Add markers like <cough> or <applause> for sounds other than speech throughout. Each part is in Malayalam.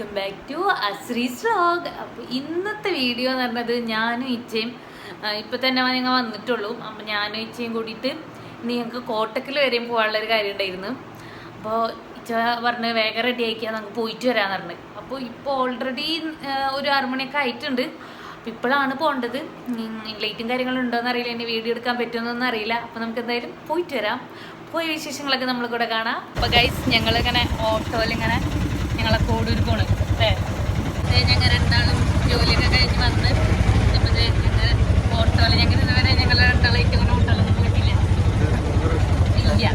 Welcome back to Ashree's vlog അപ്പോൾ ഇന്നത്തെ വീഡിയോ എന്ന് പറഞ്ഞത് ഞാനും ഇച്ചയും ഇപ്പോൾ തന്നെ ഞങ്ങൾ വന്നിട്ടുള്ളൂ. അപ്പം ഞാനും ഇച്ചയും കൂടിയിട്ട് ഇനി ഞങ്ങൾക്ക് കോട്ടക്കൽ വരെയും പോകാനുള്ള ഒരു കാര്യം ഉണ്ടായിരുന്നു. അപ്പോൾ ഇച്ച പറഞ്ഞ് വേഗം റെഡി ആക്കിയാൽ നമുക്ക് പോയിട്ട് വരാമെന്ന് പറഞ്ഞു. അപ്പോൾ ഇപ്പോൾ ഓൾറെഡി ഒരു ആറുമണിയൊക്കെ ആയിട്ടുണ്ട്. അപ്പോൾ ഇപ്പോഴാണ് പോകേണ്ടത് ലൈറ്റും കാര്യങ്ങളും ഉണ്ടോയെന്ന് അറിയില്ല. ഇനി വീഡിയോ എടുക്കാൻ പറ്റുമെന്നൊന്നും അറിയില്ല. അപ്പോൾ നമുക്ക് എന്തായാലും പോയിട്ട് വരാം. പോയ വിശേഷങ്ങളൊക്കെ നമ്മൾ കൂടെ കാണാം. അപ്പോൾ ഗൈസ് ഞങ്ങളിങ്ങനെ ഓട്ടോയിൽ ഇങ്ങനെ ഞങ്ങളെ കോടൂർ പോണ്. അല്ലേ? ഞങ്ങൾ രണ്ടാളും ജോലിയൊക്കെ കഴിഞ്ഞ് വന്ന് അപ്പോൾ ഞങ്ങൾ ഇതുവരെ ഞങ്ങൾ രണ്ടാളേക്ക് ഇങ്ങനെ ഓട്ടോയിലൊന്നും പോയിട്ടില്ല. ഇല്ല.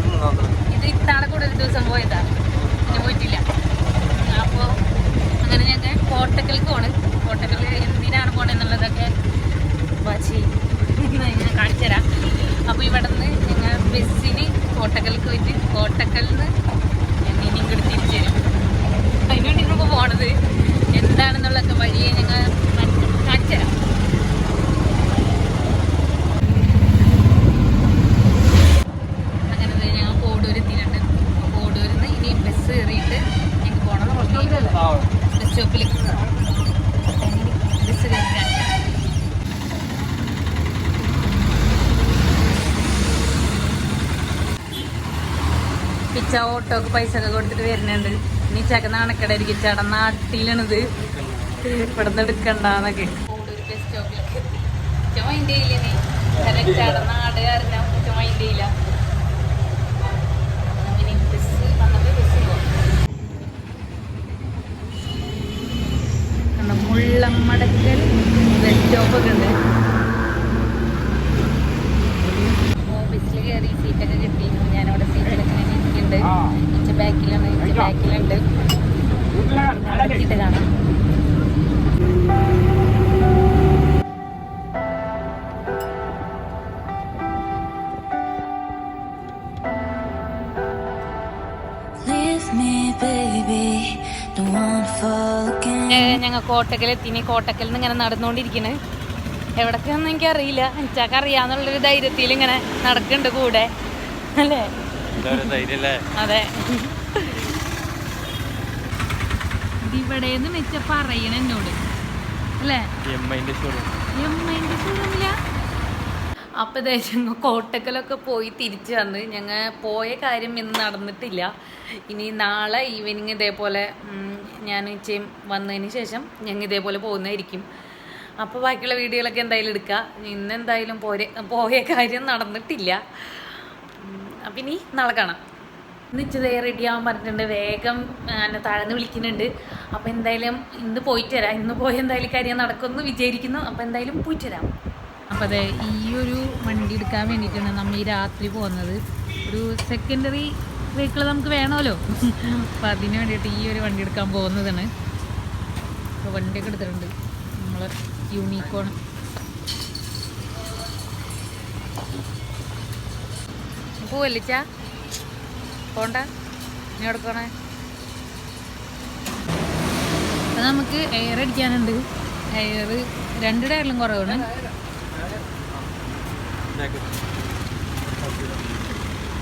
ഇത് ഇത്താളെ കൂടെ ഒരു ദിവസം പോയതാ. പിന്നെ പോയിട്ടില്ല. അപ്പോൾ അങ്ങനെ ഞങ്ങൾ കോട്ടക്കൽക്ക് പോണ്. കോട്ടക്കൽ എന്തിനാണ് പോണെന്നുള്ളതൊക്കെ വാച്ചി ഞാൻ കാണിച്ചു അപ്പോൾ ഇവിടെ നിന്ന് ഞങ്ങൾ ബസ്സിന് കോട്ടക്കൽക്ക് പോയിട്ട് കോട്ടക്കലിൽ നിന്ന് ഇനി ഇങ്ങോട്ട് തിരിച്ചു തരും അതിനുവേണ്ടി ഇപ്പോൾ പോണത്. എന്താണെന്നുള്ളൊക്കെ വഴിയെ ഞങ്ങൾ കാണിച്ചു തരാം പിച്ച ഓട്ടോക്ക് പൈസ ഒക്കെ കൊടുത്തിട്ട് വരുന്നുണ്ട്. നീ ചക്ക നാണക്കടായിരിക്കും ചേട്ടാ നാട്ടിലാണിത്. ഇവിടുന്ന് എടുക്കണ്ടെന്നൊക്കെ മൈൻഡ് ചെയ്യില്ല നീ ചേട്ടൻ നാട് ചെയ്യില്ല ഇട്ട് കാണാം Leave me, baby. Don't wanna fall again. ഞങ്ങൾ കോട്ടക്കൽ എത്തിനി കോട്ടക്കൽ നിന്ന് ഇങ്ങനെ നടന്നുകൊണ്ടിരിക്കണ് എനിക്ക് അറിയില്ല എനിക്ക് അറിയാന്നുള്ളൊരു ധൈര്യത്തിൽ ഇങ്ങനെ നടക്കുന്നുണ്ട് കൂടെ അല്ലേ അതെ. ഇവിടെന്ന് വെച്ച പറയണ എന്നോട്. അല്ലേ? അപ്പൊ ഞങ്ങൾ കോട്ടക്കലൊക്കെ പോയി തിരിച്ചു വന്ന് ഞങ്ങൾ പോയ കാര്യം ഇന്ന് നടന്നിട്ടില്ല. ഇനി നാളെ ഈവനിങ് ഇതേപോലെ ഞാൻ ഉച്ചയും വന്നതിന് ശേഷം ഞങ്ങൾ ഇതേപോലെ പോകുന്നതായിരിക്കും. അപ്പോൾ ബാക്കിയുള്ള വീഡിയോകളൊക്കെ എന്തായാലും എടുക്കുക ഇന്ന് എന്തായാലും പോരെ പോയ കാര്യം നടന്നിട്ടില്ല. അപ്പം ഇനി നാളെ കാണാം. നിശ്ചിത റെഡി ആവാൻ പറഞ്ഞിട്ടുണ്ട്. വേഗം എന്നെ താഴ്ന്ന് വിളിക്കുന്നുണ്ട്. അപ്പോൾ എന്തായാലും ഇന്ന് പോയിട്ട് വരാം. ഇന്ന് പോയി എന്തായാലും കാര്യം നടക്കുമെന്ന് വിചാരിക്കുന്നു. അപ്പോൾ എന്തായാലും പോയിട്ട് വരാം. അപ്പോൾ അതെ ഈ ഒരു വണ്ടി എടുക്കാൻ വേണ്ടിയിട്ടാണ് നമ്മൾ ഈ രാത്രി പോകുന്നത്. ഒരു സെക്കൻഡറി വെഹിക്കിൾ നമുക്ക് വേണമല്ലോ. <laughs> അപ്പോൾ അതിന് വേണ്ടിയിട്ട് ഈ ഒരു വണ്ടി എടുക്കാൻ പോകുന്നതാണ്. അപ്പോൾ വണ്ടിയൊക്കെ എടുത്തിട്ടുണ്ട്. നമ്മൾ യൂണിക്കോൺ പോവല്ലിച്ച പോണ്ട? നീ എടുക്കണേ? അപ്പൊ നമുക്ക് എയർ അടിക്കാനുണ്ട്. എയർ രണ്ട് ടയറിലും കുറവാണ്.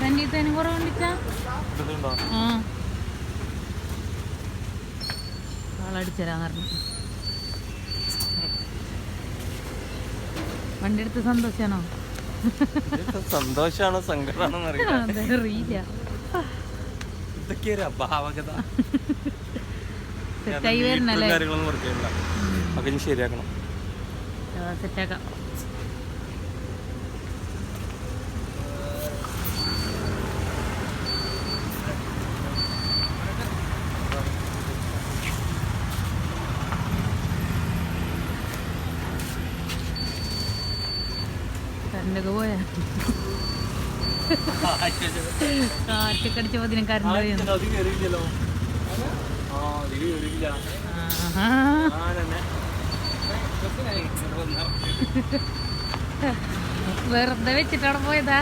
രണ്ടീത്തേനും കുറവുണ്ടിച്ചാ ആ. ആളടിച്ചരാന്ന് പറഞ്ഞു. വണ്ടി എടുത്ത് സന്തോഷാണോ? സന്തോഷാണോ സങ്കടമാണോ അറിയില്ല. ഇതൊക്കെ ഒരു അഭാവകത സെറ്റായി വരണല്ലേ കാര്യങ്ങളൊന്നും വർക്കില്ല ഒക്കെ ഇനി ശരിയാക്കണം. സെറ്റാക്കാം. ആഹാ. ആ തന്നെ വെറുതെ വെച്ചിട്ടാണ് പോയതാ.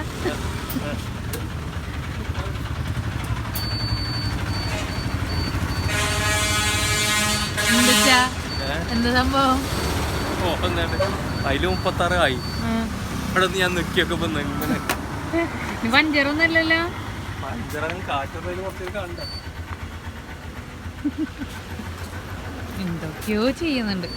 എന്താ സംഭവം? അതിൽ മുപ്പത്താറ് ആയി. ഇവിടെ ഞാൻ നിക്കിയൊക്കെ ഇങ്ങനെ ഇനി പഞ്ചറൊന്നും ഇല്ലല്ലോ പഞ്ചറങ്ങ് കാറ്റൊക്കെ കുറച്ച് കണ്ട എന്തൊക്കെയോ ചെയ്യുന്നുണ്ട്.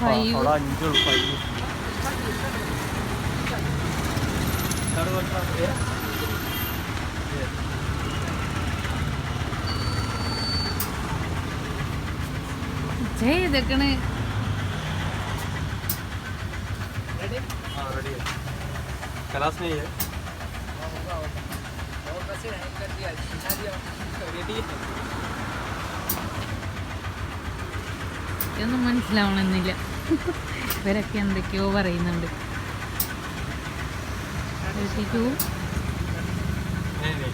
അവിടെ അഞ്ചുള്ളൂ ഫൈവ് അവിടെ വെക്കണം. ഏ? ഏ. ചെയ്തേക്കണ് हाँ रेडी है क्लास में ही है ഇതൊന്നും മനസ്സിലാവണമെന്നില്ല ഇവരൊക്കെ എന്തൊക്കെയോ പറയുന്നുണ്ട് തേർട്ടി ടു नहीं नहीं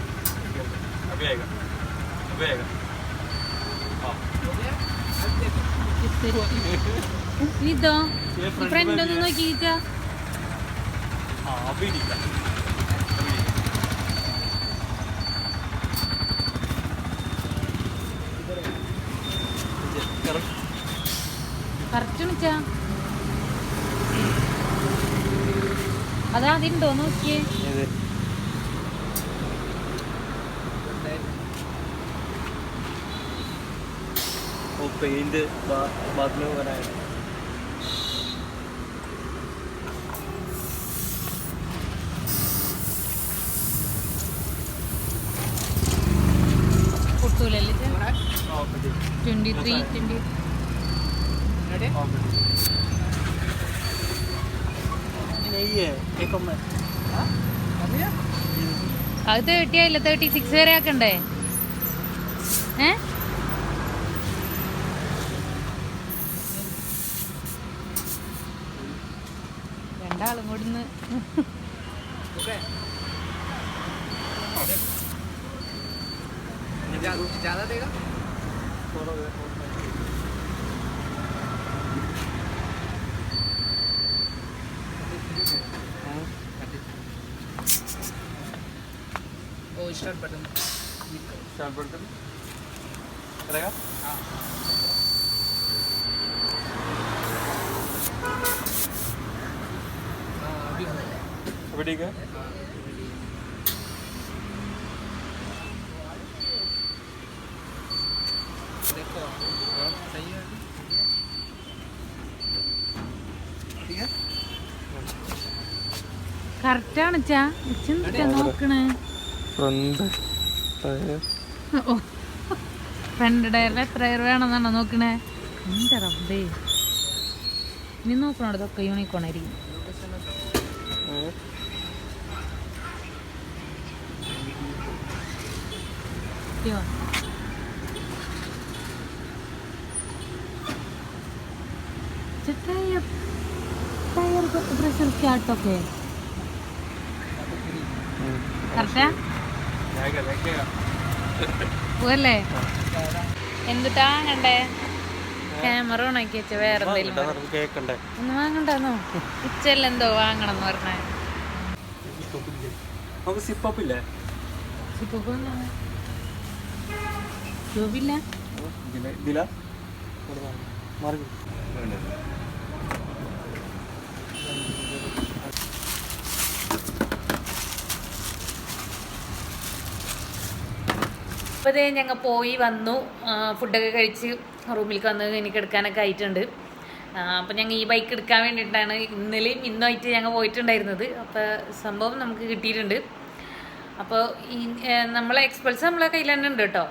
अभी आएगा अभी आएगा हाँ ഇതോ ये front ഫ്രണ്ട് में ഒന്ന് भी है। നോക്കിയിട്ടാ हाँ अभी निकला अभी निकला ये correct കറക്റ്റ് വിളിച്ചാ അതാ അതിണ്ടോ നോക്കിയേ. പെയിന്റ് ബാത്റൂം വരാൻ ട്വന്റി ത്രീ ട്വന്റി हाँ बेटी नहीं है एक कम है അത് തേർട്ടി ആയില്ല തേർട്ടി സിക്സ് വരെ ആക്കണ്ടേ ഏ രണ്ടാളും കൂടി ഇന്ന് थोड़ा स्टार्ट बटन स्टार्ट बटन करेगा हाँ अभी हो अभी ठीक है देखो सही है ठीक है കറക്റ്റ് ആണ് ചാ ചെന്നിട്ടാ നോക്കണേ ഫ്രണ്ട് ടയർ. ഫ്രണ്ട് ടയറിൽ എത്ര ടയർ വേണമെന്നാണോ നോക്കണേ? എന്റെ റബ്ബേ. ഇനി നോക്കണോ ഇതൊക്കെ യൂണിക്കോൺ ആയിരിക്കും. ടയർ ടയർ പ്രഷർ സ്റ്റാർട്ടൊക്കെ കറക്റ്റാ പോവല്ലേ? എന്തുട്ടാ കണ്ടേ? ക്യാമറ ഓണാക്കി വെച്ച വേറെ എന്തെങ്കിലും ഒന്ന് വാങ്ങണ്ടെന്നോ? ഉച്ചല്ല എന്തോ വാങ്ങണം എന്ന് പറഞ്ഞേ. നമുക്ക് സിപ്പപ്പ് ഇല്ലേ ജോബില്ല ഇതില ഇതില? മാറി. അപ്പോൾ ഞങ്ങൾ പോയി വന്നു. ഫുഡൊക്കെ കഴിച്ച് റൂമിലേക്ക് വന്ന് എനിക്ക് എടുക്കാനൊക്കെ ആയിട്ടുണ്ട്. അപ്പോൾ ഞങ്ങൾ ഈ ബൈക്ക് എടുക്കാൻ വേണ്ടിയിട്ടാണ് ഇന്നലെയും ഇന്നുമായിട്ട് ഞങ്ങൾ പോയിട്ടുണ്ടായിരുന്നത്. അപ്പോൾ സംഭവം നമുക്ക് കിട്ടിയിട്ടുണ്ട്. അപ്പോൾ ഈ നമ്മളെ എക്സ്പൾസ് നമ്മളെ കയ്യിൽ തന്നെ ഉണ്ട് കേട്ടോ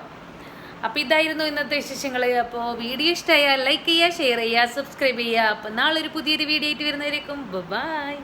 അപ്പോൾ ഇതായിരുന്നു ഇന്നത്തെ വിശേഷങ്ങൾ അപ്പോൾ വീഡിയോ ഇഷ്ടമായാൽ ലൈക്ക് ചെയ്യുക ഷെയർ ചെയ്യുക സബ്സ്ക്രൈബ് ചെയ്യുക അപ്പോൾ നാളെ ഒരു പുതിയൊരു വീഡിയോ ആയിട്ട് വരുന്നവരേക്കും ബൈ